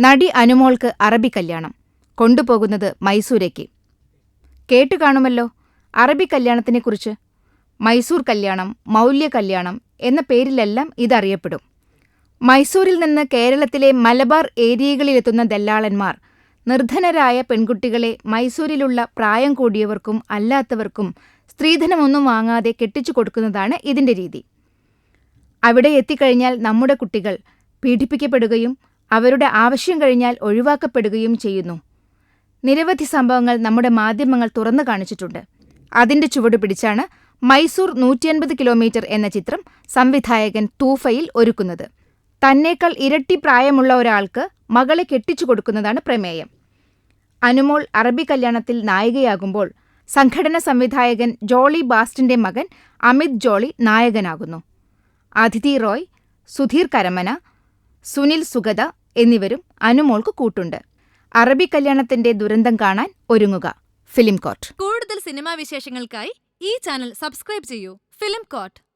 നടി അനുമോൾക്ക് അറബി കല്യാണം. കൊണ്ടുപോകുന്നത് മൈസൂരേക്ക്. കേട്ടുകാണുമല്ലോ അറബി കല്യാണത്തിനെക്കുറിച്ച്. മൈസൂർ കല്യാണം മൗല്യ കല്യാണം എന്ന പേരിലെല്ലാം ഇതറിയപ്പെടും. മൈസൂരിൽ നിന്ന് കേരളത്തിലെ മലബാർ ഏരിയകളിലെത്തുന്ന ദല്ലാളന്മാർ നിർധനരായ പെൺകുട്ടികളെ മൈസൂരിലുള്ള പ്രായം കൂടിയവർക്കും അല്ലാത്തവർക്കും സ്ത്രീധനമൊന്നും വാങ്ങാതെ കെട്ടിച്ചു കൊടുക്കുന്നതാണ് ഇതിന്റെ രീതി. അവിടെ എത്തിക്കഴിഞ്ഞാൽ നമ്മുടെ കുട്ടികൾ പീഡിപ്പിക്കപ്പെടുകയും അവരുടെ ആവശ്യം കഴിഞ്ഞാൽ ഒഴിവാക്കപ്പെടുകയും ചെയ്യുന്നു. നിരവധി സംഭവങ്ങൾ നമ്മുടെ മാധ്യമങ്ങൾ തുറന്നു കാണിച്ചിട്ടുണ്ട്. അതിന്റെ ചുവട് പിടിച്ചാണ് മൈസൂർ നൂറ്റിയൻപത് കിലോമീറ്റർ എന്ന ചിത്രം സംവിധായകൻ തൂഫയിൽ ഒരുക്കുന്നത്. തന്നേക്കാൾ ഇരട്ടി പ്രായമുള്ള ഒരാൾക്ക് മകളെ കെട്ടിച്ചു കൊടുക്കുന്നതാണ് പ്രമേയം. അനുമോൾ അറബി കല്യാണത്തിൽ നായികയാകുമ്പോൾ സംഘടന സംവിധായകൻ ജോളി ബാസ്റ്റിന്റെ മകൻ അമിത് ജോളി നായകനാകുന്നു. അതിഥി റോയ് സുധീർ കരമന സുനിൽ സുഗത എന്നിവരും അനുമോൾക്ക് കൂട്ടുണ്ട്. അറബി കല്യാണത്തിന്റെ ദുരന്തം കാണാൻ ഒരുങ്ങുക. Film court. കൂടുതൽ സിനിമാ വിശേഷങ്ങൾക്കായി ഈ ചാനൽ സബ്സ്ക്രൈബ് ചെയ്യൂ. Film coat